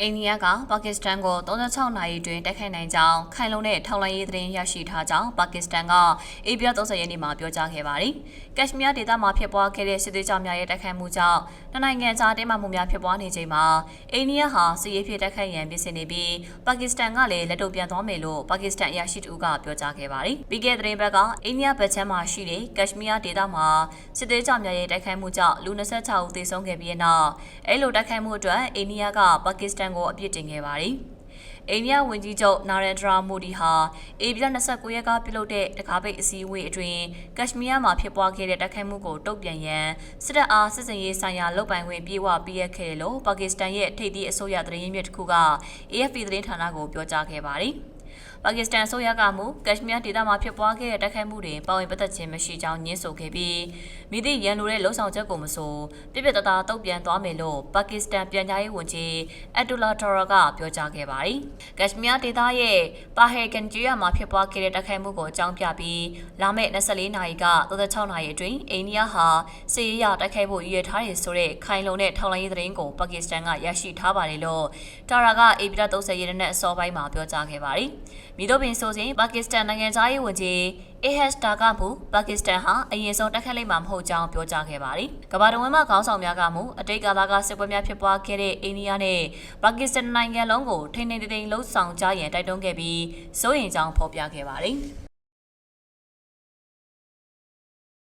အိန္ဒိယကပါကစ္စတန်ကို36နာရီတွင်တိုက်ခိုက်နိုင်ကြောင်းခိုင်လုံတဲ့ထောက်လှမ်းရေးသတင်းရရှိထားကြောင်းပါကစ္စတန်ကအေပီ30ရက်နေ့မှာပြောကြားခဲ့ပါတယ်။ကက်ရှမီးယားဒေသမှာဖြစ်ပွားခဲ့တဲ့စစ်သွေးကြောင်များရဲ့တိုက်ခိုက်မှုကြောင့်နှစ်နိုင်ငံကြားတင်းမာမှုများဖြစ်ပွားနေချိန်မှာအိန္ဒိယဟာစစ်ရေးဖြစ်တိုက်ခိုက်ရန်ပြင်ဆင်နေပြီးပါကစ္စတန်ကလည်းလက်တုပ်ပြန်သွားမယ်လို့ပါကစ္စတန်အရာရှိတူကပြောကြားခဲ့ပါတယ်။ပြီးခဲ့တဲ့သတင်းဘက်ကအိန္ဒိယဗတ်ချမ်းမှာရှိတဲ့ကက်ရှမီးယားဒေသမှာစစ်သွေးကြောင်များရဲ့တိုက်ခိုက်မှုကြောင့်လူ26ဦးသေဆုံးခဲ့ပြီးတဲ့နောက်အဲလိုတိုက်ခိုက်မှုအတွက်အိန္ဒိယကပါကစ္စတန်ကိုအပြစ်တင်ခဲ့ပါတယ်။အိန္ဒိယဝန်ကြီးချုပ်နာရန်ဒရာမိုဒီဟာအေပြ29ရက်ကပြုလုပ်တဲ့တကားပိတ်အစည်းအဝေးအတွင်းကက်ရှမီးယားမှာဖြစ်ပွားခဲ့တဲ့တိုက်ခိုက်မှုကိုတုံ့ပြန်ရန်စစ်တပ်အားစစ်စင်ရေးဆိုင်ရာလုပ်ပိုင်ခွင့်ပြေဝပေးရခဲ့တယ်လို့ပါကစ္စတန်ရဲ့ထိပ်သီးအစိုးရသတင်းရင်းမြစ်တစ်ခုက AFP သတင်းဌာနကိုပြောကြားခဲ့ပါတယ်။ ပါကစ္စတန်အစိုးရကမူကက်ရှမီးယားဒေသမှာဖြစ်ပွားခဲ့တဲ့တိုက်ခိုက်မှုတွေပါဝင်ပတ်သက်ခြင်းမရှိကြောင်းညှင်းဆိုခဲ့ပြီးမိသည့်ရန်လိုတဲ့လှုံ့ဆော်ချက်ကိုမဆိုပြပြတသားတုံ့ပြန်သွားမယ်လို့ပါကစ္စတန်ပြန်ကြားရေးဝန်ကြီးအက်ဒူလာထော်ရာကပြောကြားခဲ့ပါတယ်။ကက်ရှမီးယားဒေသရဲ့ပါဟေကန်ဂျီယာမှာဖြစ်ပွားခဲ့တဲ့တိုက်ခိုက်မှုကိုအကြောင်းပြပြီးလာမယ့်24နာရီက36နာရီအတွင်းအိန္ဒိယဟာစစ်ရေးရတိုက်ခိုက်ဖို့ရည်ရွယ်ထားတယ်ဆိုတဲ့ခိုင်လုံတဲ့ထောက်လှမ်းရေးသတင်းကိုပါကစ္စတန်ကရရှိထားပါတယ်လို့တာရာကအေပီတာ30ရက်နေ့အစောပိုင်းမှာပြောကြားခဲ့ပါတယ်။မိတို့ပင်ဆိုစဉ်ပါကစ္စတန်နိုင်ငံသားရေးဝန်ကြီးအေဟက်စတာကမူပါကစ္စတန်ဟာအရင်ဆုံးတက်ခတ်လိုက်မှာမဟုတ်ကြောင်းပြောကြားခဲ့ပါတယ်။ကမ္ဘာတော်ဝန်မှခေါင်းဆောင်များကမူအတိတ်ကာလကစစ်ပွဲများဖြစ်ပွားခဲ့တဲ့အိန္ဒိယနဲ့ပါကစ္စတန်နိုင်ငံလုံးကိုထိန်းထိန်းသိမ်းသိမ်းလှုပ်ဆောင်ကြရန်တိုက်တွန်းခဲ့ပြီးစိုးရိမ်ကြောင်းဖော်ပြခဲ့ပါတယ်။